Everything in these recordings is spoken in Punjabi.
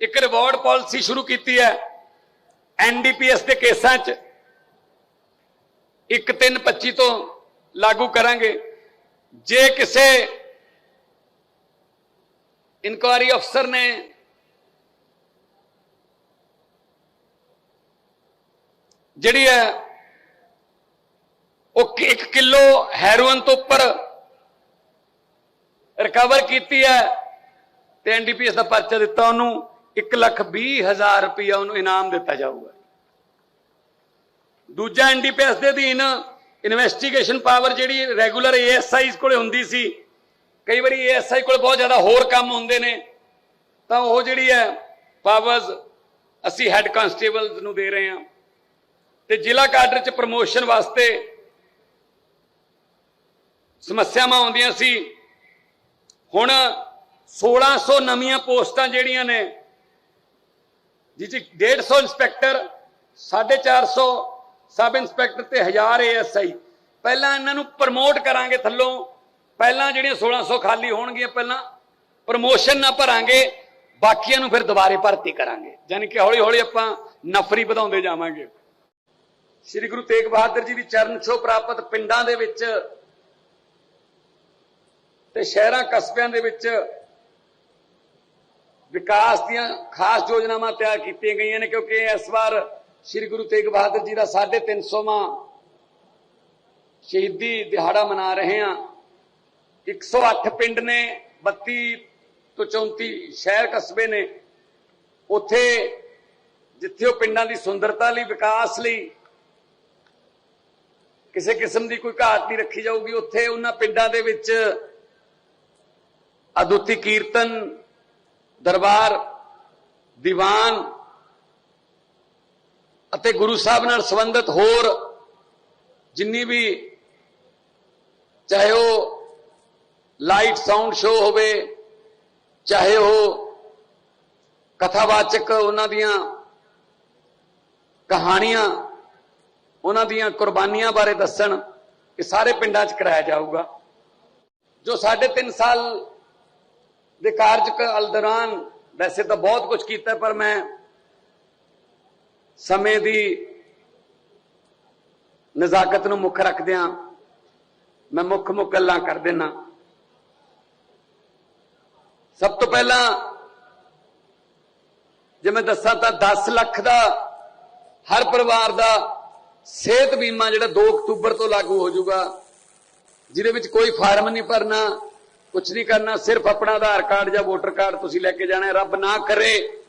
ਇੱਕ ਰਿਵਾਰਡ ਪਾਲਿਸੀ ਸ਼ੁਰੂ ਕੀਤੀ ਹੈ ਐਨਡੀਪੀਐਸ ਦੇ ਕੇਸਾਂ 'ਚ। 1/3/25 ਤੋਂ ਲਾਗੂ ਕਰਾਂਗੇ। ਜੇ ਕਿਸੇ ਇਨਕੁਆਰੀ ਅਫਸਰ ਨੇ ਜਿਹੜੀ ਹੈ ਉਹ 1 ਕਿਲੋ ਹੈਰੋਇਨ ਤੋਂ ਉੱਪਰ ਰਿਕਵਰ ਕੀਤੀ ਹੈ ਤੇ ਐਨਡੀਪੀਐਸ ਦਾ ਪਰਚਾ ਦਿੱਤਾ ਉਹਨੂੰ। 1 ਲੱਖ 20 ਹਜ਼ਾਰ ਰੁਪਇਆ ਉਹਨੂੰ ਇਨਾਮ ਦਿੱਤਾ ਜਾਊਗਾ। ਦੂਜਾ ਐਨਡੀਪੀਐਸ ਦੇ ਅਧੀਨ ਇਨਵੈਸਟੀਗੇਸ਼ਨ ਪਾਵਰ ਜਿਹੜੀ ਰੈਗੂਲਰ ਏਐਸਆਈ ਕੋਲੇ ਹੁੰਦੀ ਸੀ, ਕਈ ਵਾਰੀ ਏਐਸਆਈ ਕੋਲ ਬਹੁਤ ਜ਼ਿਆਦਾ ਹੋਰ ਕੰਮ ਹੁੰਦੇ ਨੇ, ਤਾਂ ਉਹ ਜਿਹੜੀ ਹੈ ਪਾਵਰਸ ਅਸੀਂ ਹੈੱਡ ਕਾਂਸਟੇਬਲ ਨੂੰ ਦੇ ਰਹੇ ਹਾਂ। ਤੇ ਜ਼ਿਲ੍ਹਾ ਕਾਡਰ ਚ ਪ੍ਰਮੋਸ਼ਨ ਵਾਸਤੇ ਸਮੱਸਿਆਵਾਂ ਆਉਂਦੀਆਂ ਸੀ। ਹੁਣ 1600 ਨਵੀਆਂ ਪੋਸਟਾਂ ਜਿਹੜੀਆਂ ਨੇ ਜਿਹ 'ਚ 150 ਇੰਸਪੈਕਟਰ 450 ਸਬ ਇੰਸਪੈਕਟਰ ਤੇ 1000 ਏਐਸਆਈ। ਪਹਿਲਾਂ ਇਹਨਾਂ ਨੂੰ ਪ੍ਰਮੋਟ ਕਰਾਂਗੇ ਥੱਲੋਂ। ਪਹਿਲਾਂ ਜਿਹੜੀਆਂ 1600 ਖਾਲੀ ਹੋਣਗੀਆਂ, ਪਹਿਲਾਂ ਪ੍ਰਮੋਸ਼ਨ ਨਾ ਭਰਾਂਗੇ, ਬਾਕੀਆਂ ਨੂੰ ਫਿਰ ਦੁਬਾਰੇ ਭਰਤੀ ਕਰਾਂਗੇ। ਯਾਨੀ ਕਿ ਹੌਲੀ ਹੌਲੀ ਆਪਾਂ ਨਫਰੀ ਵਧਾਉਂਦੇ ਜਾਵਾਂਗੇ। ਸ੍ਰੀ ਗੁਰੂ ਤੇਗ ਬਹਾਦਰ ਜੀ ਦੀ ਚਰਨ ਛੋਹ ਪ੍ਰਾਪਤ ਪਿੰਡਾਂ ਦੇ ਵਿੱਚ ਤੇ ਸ਼ਹਿਰਾਂ, ਕਸਬਿਆਂ ਦੇ ਵਿੱਚ ਵਿਕਾਸ ਦੀਆਂ ਖਾਸ ਯੋਜਨਾਵਾਂ ਤਿਆਰ ਕੀਤੀਆਂ ਗਈਆਂ ਨੇ, ਕਿਉਂਕਿ ਇਸ ਵਾਰ ਸ੍ਰੀ ਗੁਰੂ ਤੇਗ ਬਹਾਦਰ ਜੀ ਦਾ 350ਵਾਂ ਸ਼ਹੀਦੀ ਦਿਹਾੜਾ ਮਨਾ ਰਹੇ ਹਾਂ। 108 ਪਿੰਡ ਨੇ 32 ਤੋਂ 34 ਸ਼ਹਿਰ ਕਸਬੇ ਨੇ, ਉੱਥੇ ਜਿੱਥੇ ਉਹ ਪਿੰਡਾਂ ਦੀ ਸੁੰਦਰਤਾ ਲਈ, ਵਿਕਾਸ ਲਈ ਕਿਸੇ ਕਿਸਮ ਦੀ ਕੋਈ ਘਾਟ ਨਹੀਂ ਰੱਖੀ ਜਾਊਗੀ, ਉੱਥੇ ਉਹਨਾਂ ਪਿੰਡਾਂ ਦੇ ਵਿੱਚ ਅਦੁੱਤੀ ਕੀਰਤਨ ਦਰਬਾਰ, ਦੀਵਾਨ ਅਤੇ ਗੁਰੂ ਸਾਹਿਬ ਨਾਲ ਸੰਬੰਧਿਤ ਹੋਰ ਜਿੰਨੀ ਵੀ ਚਾਹੇ ਉਹ ਲਾਈਟ ਸਾਊਂਡ ਸ਼ੋਅ ਹੋਵੇ, ਚਾਹੇ ਉਹ ਕਥਾਵਾਚਕ ਉਹਨਾਂ ਦੀਆਂ ਕਹਾਣੀਆਂ, ਉਹਨਾਂ ਦੀਆਂ ਕੁਰਬਾਨੀਆਂ ਬਾਰੇ ਦੱਸਣ, ਇਹ ਸਾਰੇ ਪਿੰਡਾਂ 'ਚ ਕਰਾਇਆ ਜਾਊਗਾ। ਜੋ ਸਾਢੇ 3 ਸਾਲ ਦੇ ਕਾਰਜਕਾਲ ਦੌਰਾਨ ਵੈਸੇ ਤਾਂ ਬਹੁਤ ਕੁਝ ਕੀਤਾ, ਪਰ ਮੈਂ ਸਮੇਂ ਦੀ ਨਜ਼ਾਕਤ ਨੂੰ ਮੁੱਖ ਰੱਖਦਿਆਂ, ਮੈਂ ਮੁੱਖ ਮੁੱਖ ਗੱਲਾਂ ਕਰ ਦੇਣਾ ਸਭ ਤੋਂ ਪਹਿਲਾਂ, ਜੇ ਮੈਂ ਦੱਸਾਂ ਤਾਂ 10 ਲੱਖ ਦਾ ਹਰ ਪਰਿਵਾਰ ਦਾ ਸਿਹਤ ਬੀਮਾ ਜਿਹੜਾ 2 ਅਕਤੂਬਰ ਤੋਂ ਲਾਗੂ ਹੋ ਜਾਊਗਾ, ਜਿਹਦੇ ਵਿੱਚ ਕੋਈ ਫਾਰਮ ਨਹੀਂ ਭਰਨਾ ਕੁਝ ਨਹੀਂ ਕਰਨਾ, ਸਿਰਫ ਆਪਣਾ ਆਧਾਰ ਕਾਰਡ ਜਾਂ ਵੋਟਰ ਕਾਰਡ ਤੁਸੀਂ ਲੈ ਕੇ ਜਾਣਾ ਰੱਬ ਨਾ ਕਰੇ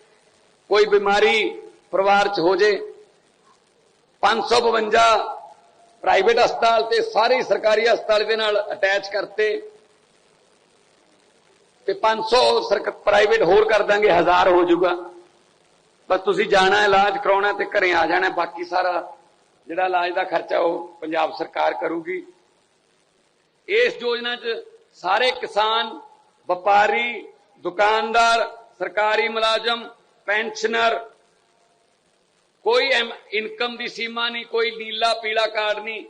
ਕੋਈ ਬਿਮਾਰੀ ਪਰਿਵਾਰ 'ਚ ਹੋ ਜੇ। 552 ਪ੍ਰਾਈਵੇਟ ਹਸਪਤਾਲ ਤੇ ਸਾਰੇ ਸਰਕਾਰੀ ਹਸਪਤਾਲ ਦੇ ਨਾਲ ਅਟੈਚ ਕਰਤੇ। ਤੇ 500 ਸਰਕ, ਪ੍ਰਾਈਵੇਟ ਹੋਰ ਕਰ ਦਾਂਗੇ 1000 ਹੋ ਜਾਊਗਾ। ਬਸ ਤੁਸੀਂ ਜਾਣਾ, ਇਲਾਜ ਕਰਾਉਣਾ ਤੇ ਘਰੇ ਆ ਜਾਣਾ। ਬਾਕੀ ਸਾਰਾ ਜਿਹੜਾ ਇਲਾਜ ਦਾ ਖਰਚਾ ਉਹ ਪੰਜਾਬ ਸਰਕਾਰ ਕਰੂਗੀ। ਇਸ ਯੋਜਨਾ 'ਚ ਸਾਰੇ ਕਿਸਾਨ, ਵਪਾਰੀ, ਦੁਕਾਨਦਾਰ, ਸਰਕਾਰੀ ਮੁਲਾਜ਼ਮ, ਪੈਨਸ਼ਨਰ, ਕੋਈ ਇਨਕਮ ਦੀ ਸੀਮਾ ਨਹੀਂ, ਕੋਈ ਨੀਲਾ ਪੀਲਾ ਕਾਰਡ ਨਹੀਂ,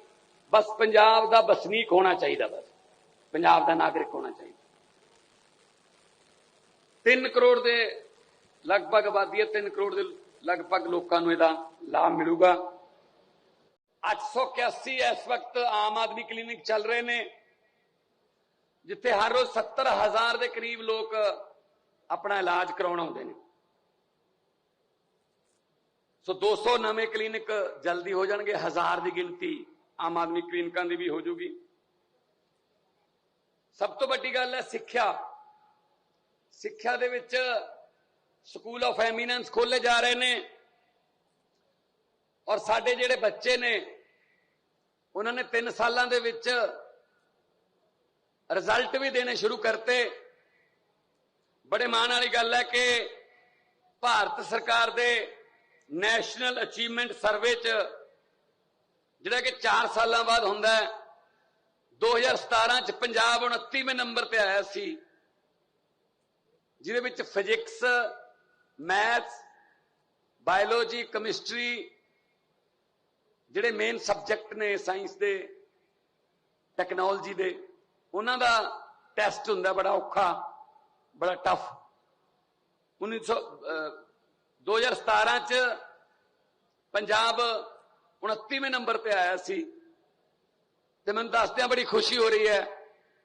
ਬਸ ਪੰਜਾਬ ਦਾ ਵਸਨੀਕ ਹੋਣਾ ਚਾਹੀਦਾ ਬਸ। ਪੰਜਾਬ ਦਾ ਨਾਗਰਿਕ ਹੋਣਾ ਚਾਹੀਦਾ। 3 ਕਰੋੜ ਦੇ ਲਗਭਗ ਆਬਾਦੀ ਹੈ 3 ਕਰੋੜ ਦੇ ਲਗਭਗ ਲੋਕਾਂ ਨੂੰ ਇਹਦਾ ਲਾਭ ਮਿਲੂਗਾ। 881 ਇਸ ਵਕਤ ਆਮ ਆਦਮੀ ਕਲੀਨਿਕ ਚੱਲ ਰਹੇ ਨੇ। ਜਿੱਥੇ ਹਰ ਰੋਜ਼ 70000 ਦੇ ਕਰੀਬ ਲੋਕ ਆਪਣਾ ਇਲਾਜ ਕਰਾਉਣ ਆਉਂਦੇ ਨੇ। ਸੋ 200 ਨਵੇਂ ਕਲੀਨਿਕ ਜਲਦੀ ਹੋ ਜਾਣਗੇ, ਹਜ਼ਾਰ ਦੀ ਗਿਣਤੀ ਆਮ ਆਦਮੀ ਕਲੀਨਿਕਾਂ ਦੀ ਵੀ ਹੋ ਜੂਗੀ ਸਭ ਤੋਂ ਵੱਡੀ ਗੱਲ ਹੈ ਸਿੱਖਿਆ। ਸਿੱਖਿਆ ਦੇ ਵਿੱਚ ਸਕੂਲ ਆਫ ਐਮੀਨੈਂਸ ਖੋਲੇ ਜਾ ਰਹੇ ਨੇ ਔਰ ਸਾਡੇ ਜਿਹੜੇ ਬੱਚੇ ਨੇ, ਉਹਨਾਂ ਨੇ 3 ਸਾਲਾਂ ਦੇ ਵਿੱਚ ਰਿਜ਼ਲਟ ਵੀ ਦੇਣੇ ਸ਼ੁਰੂ ਕਰਤੇ। ਬੜੇ ਮਾਣ ਵਾਲੀ ਗੱਲ ਹੈ ਕਿ ਭਾਰਤ ਸਰਕਾਰ ਦੇ ਨੈਸ਼ਨਲ ਅਚੀਵਮੈਂਟ ਸਰਵੇ 'ਚ, ਜਿਹੜਾ ਕਿ 4 ਸਾਲਾਂ ਬਾਅਦ ਹੁੰਦਾ ਹੈ 2017 'ਚ ਪੰਜਾਬ 29ਵੇਂ ਨੰਬਰ ਤੇ ਆਇਆ ਸੀ। ਜਿਹਦੇ ਵਿੱਚ ਫਿਜ਼ਿਕਸ, ਮੈਥਸ, ਬਾਇਓਲੋਜੀ, ਕੈਮਿਸਟਰੀ ਜਿਹੜੇ ਮੇਨ ਸਬਜੈਕਟ ਨੇ ਸਾਇੰਸ ਦੇ ਟੈਕਨੋਲੋਜੀ ਦੇ। ਉਹਨਾਂ ਦਾ ਟੈਸਟ ਹੁੰਦਾ ਬੜਾ ਔਖਾ ਬੜਾ ਟਫ 1900 ਅਹ, 2017 ਚ ਪੰਜਾਬ 29ਵੇਂ ਨੰਬਰ ਤੇ ਆਇਆ ਸੀ। ਤੇ ਮੈਨੂੰ ਦੱਸਦਿਆਂ ਬੜੀ ਖੁਸ਼ੀ ਹੋ ਰਹੀ ਹੈ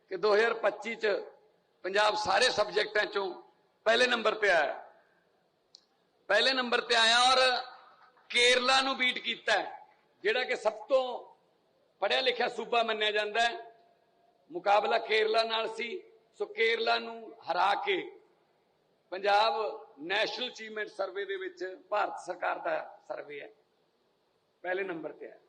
ਕਿ 2025 ਚ ਪੰਜਾਬ ਸਾਰੇ ਸਬਜੈਕਟਾਂ ਚੋਂ ਪਹਿਲੇ ਨੰਬਰ ਤੇ ਆਇਆ। ਪਹਿਲੇ ਨੰਬਰ ਤੇ ਆਇਆ ਔਰ ਕੇਰਲਾ ਨੂੰ ਬੀਟ ਕੀਤਾ ਜਿਹੜਾ ਕਿ ਸਭ ਤੋਂ ਪੜਿਆ ਲਿਖਿਆ ਸੂਬਾ ਮੰਨਿਆ ਜਾਂਦਾ ਹੈ। ਮੁਕਾਬਲਾ ਕੇਰਲਾ ਨਾਲ ਸੀ, ਸੋ ਕੇਰਲਾ ਨੂੰ ਹਰਾ ਕੇ ਪੰਜਾਬ ਨੈਸ਼ਨਲ ਅਚੀਵਮੈਂਟ ਸਰਵੇ ਦੇ ਵਿੱਚ ਭਾਰਤ ਸਰਕਾਰ ਦਾ ਸਰਵੇ ਹੈ। ਪਹਿਲੇ ਨੰਬਰ ਤੇ ਹੈ।